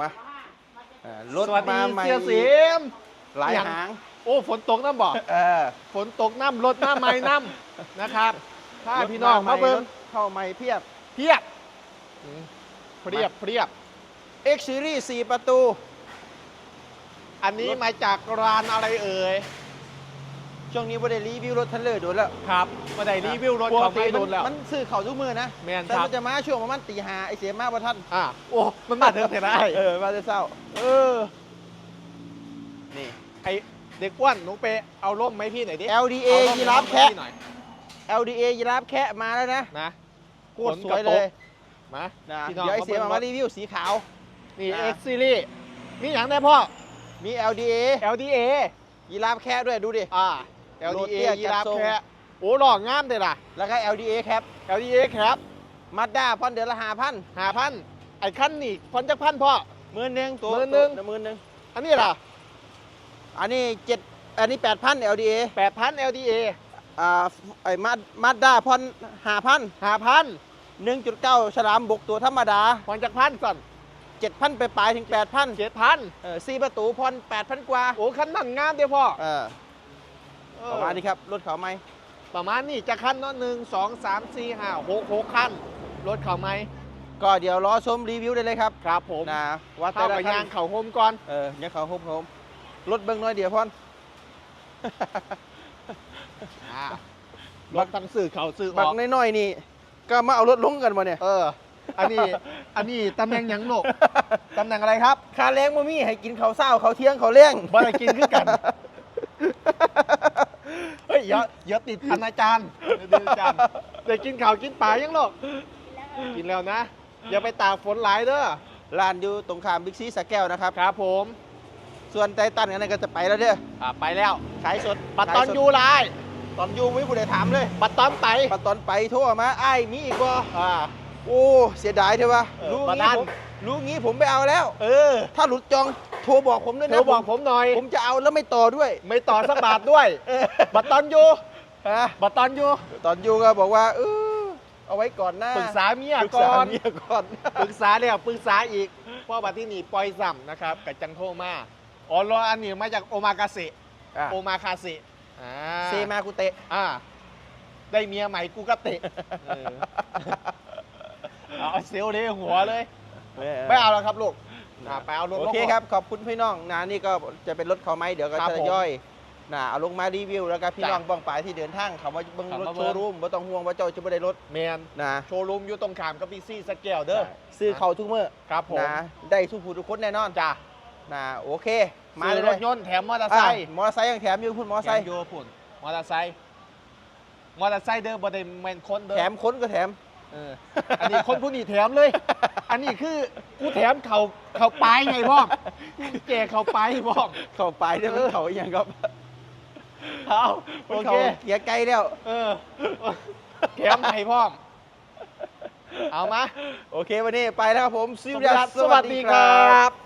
มาอ่ารถสวัสดีมาใหม่เสียเสียม หลายอย่าง หางโอ้ฝนตกน้ำบ่เออฝนตกน้ำรถหน้าไม้น้ำนะครับถ้ารถพี่น้องใหมาเบิ่งรถเข้าใหม่เพียบ เพียบอืมเพียบเพียบ X Series 4ประตู อันนี้มาจากร้านอะไรเอ่ย ช่วงนี้บ่ได้รีวิวรถทันเลยโดนแล้วครับมาได้รีวิวรถปกเขาติไม่โดนแล้ว มันซื้อเข่าทุกมือนะแมนแต่ครับมันจะมาช่วงประมาณตีห้าไอเสียมาบ่ทันอะโอ้ มันมาเถอะเถอะได้เออมาจะเศร้า เออ นี่ ไอเด็กอ้วนหนูไปเอาร่มไหมพี่หน่อยดิ LDA เอาร่มยีราฟให้แคะพี่หน่อย LDA ยีราฟแคะมาแล้วนะนะโคตรสวยเลยมานะพี่น้องเดี๋ยวไอเสียมาบิ่งมารีวิวสีขาว นี่ นะ X Series มีอย่างได้พ่อ มี LDA LDA ยีราฟแคะด้วยดูดิ อ่า โร LDA เตียยีราฟจัดทรง แค่โอ้หล่องามเลยล่ะ แล้วก็ LDA แคป LDA ครับมาด้าพอนเดือนละห้าพันหาพันไอ้ขั้นนี่พันจักพันพ่อ หมื่นหนึ่งตัวหมื่นหนึ่ง ตัวหมื่นหนึ่งอันนี้ล่ะอันนี้เจ็ดอันนี้แปดพัน LDA แปดพัน LDA อ่าไอ้มามาด้าพอนห้าพันหาพันหนึ่งจุดเก้าฉลามบกตัวธรรมดาพันจักพันก่อนเจ็ดพันไปปลายถึงแปดพันเจ็ดพันเออสี่ประตูพอนแปดพันกว่าโอ้ขั้นนั่นงามเดียวพ่อ เออเออ ประมาณนี้ครับ รถเขาไหม ประมาณนี้จะขั้นเนาะหนึ่งสองสามสี่ห้าหกหกขั้น รถเขาไหม ก็เดี๋ยวรอชมรีวิวได้เลยครับครับผมนะว่าแต่เข้าละไปคัยานงเขาโฮมก่อน เออยังเขาโฮมโฮมรถเบิ้งน้อยเดียวพอน อ่ารถทั้งสื่อเขาสื่ออบักอกน้อยๆนี่ ก็มาเอารถลงกันมาเนี่ย เออ อันนี้ อันนี้ตำแหน่งหยังโหนกตำแหน่งอะไรครับค่าแรงมามีให้กินข้าวเศร้าข้าวเที่ยงข้าวเลี้ยงบ่ได้กินคือกัน เฮ้ยอย่าอย่าติดพันอาจารย์อย่าติดอาจารย์เดี๋ยวกินข่าวกินปลายังหรอก กินแล้วนะ อย่าไปตากฝนหลายเด้อร้านอยู่ตรงข้ามบิ๊กซีสระแก้วนะครับ ครับผม ส่วนไตตันกันนก็จะไปแล้วเด้ออ่าไปแล้วขายสดบัตรตอนขายสดยูไลน์ตอนอยูไม่ผู้ใดถามเลยบัตรตอนไปปัดตอนไปโทรมาไอ้ายมีอีกบ่อ่าโอ้ เสียดายเถอะวะเออรู้บัดงี้นั้นผมรู้งี้ผมไปเอาแล้ว เออ ถ้าหลุดจอง โทรบอกผมด้วยเธนะอบอกผมหน่อย ผมจะเอาแล้วไม่ต่อด้วย ไม่ต่อสักบาทด้วย บัตรตอนยูฮะบัตรตอนยูตอนอยูก็บอกว่าเออเอาไว้ก่อนหน้าปรึกษาเมียปรึกก่ษาอนเมียก่อนปรึกษาแล้วปรึกษาอีกเพราะบัตรที่นี่ปล่อยซ้ำนะครับกับจังโทมาอ๋อรออันนี้มาจากโอมากาเสะอะโอมาคาเสะอ่าเซมากุเตะอ่าได้เมียใหม่กูก็เตะเออเอาเซลลเลยหัวเลย ไม่เอาแล้วครับลูก อ่าไปเอารถโอลงเคก่นครับ ขอบคุณพี่น้องนะนี่ก็จะเป็นรถเขาไหมเดี๋ยวก็ครับจะผมย่อยนะเอาลงมารีวิวแล้วก็พี่จ้ะน้องบ้องปลายที่เดินทางเขามาเบิ่งเขารถมาโชเบิ่งว์รูมไม่ต้องห่วงว่าเจ้าจะไม่ได้รถแมนนะโชว์รูมอยู่ตรงขามกับบีซี่สเกลเด้อซื้อเขาทุกเมื่อครับผมนะได้ทุกผู้ทุกคนแน่นอนจ้านะโอเค มามาเลยรถยนต์แถมมอเตอร์ไซอะค์มอเตอร์ไซค์ยังแถมอยู่พูดมอเตอร์ไซค์แถมโยพุ่นมอเตอร์ไซค์มอเตอร์ไซค์เด้อบ่ได้แมนคนเด้อแถมค้นก็แถม เอออันนี้คนผู้นี้แถมเลย อันนี้คือกูแถมเขาเขาปลายไงพ่อมกูแจกเขาปลายพ่อม เข้าไปได้มันเออเขาอหย่างครับเอามัโอนเค เขาเกียร์ไกลแล้ว เออแถมให้พ่อม เอามา โอเควันนี้ไปแล้วครับผมสวัสดีครับ